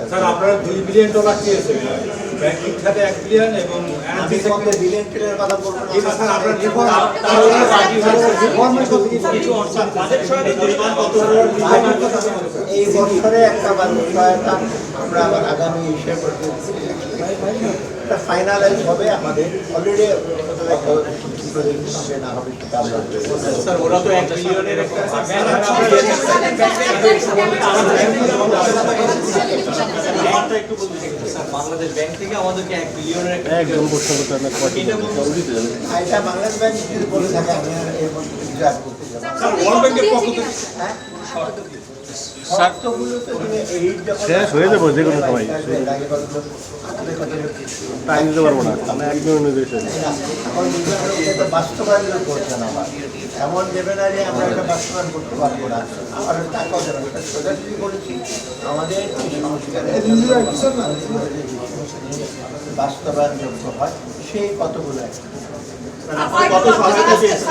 Sir আপনারা দুই billion dollar চেয়েছেন ব্যাংকিং খাতে এক বিলিয়ন এবং আমি তোমাকে বিলিয়ন ট্রিলিয়ন কথা বলব না এবার স্যার আপনার রিফর্ম কিছু অর্থ বাজেট সহায়তা পরিমাণ কত এই বছরে একটা বাজেট সহায়তা আমরা আবার আগামী হিসেব ফাইনালাইজ হবে আমাদের অলরেডি না হবে সেটা আমরা স্যার ওরা তো এক বিলিয়নের একটা স্যার বাংলাদেশ ব্যাংক থেকে আমাদেরকে এক বিলিয়নের একটা একদম প্রশ্ন করতে হবে না দিতে যাবে এটা বাংলাদেশ ব্যাংক যদি বলে থাকে আমি এর মধ্যে করতে যাব। স্যার ওয়ার্ল্ড ব্যাংকের পক্ষ থেকে হ্যাঁ? শেষ হয়ে যাবে যে কোনো সময়। টাইম দিতে পারব না। একদম অনুযায়ী বাস্তবায়ন করছে না এমন দেবে না যে আমরা এটা বাস্তবায়ন করতে পারব না। আমার টাকাও এটা সোজাসুজি আমাদের বাস্তবায়ন যোগ্য হয়। সেই কতগুলো কত সহায়তা চেয়েছেন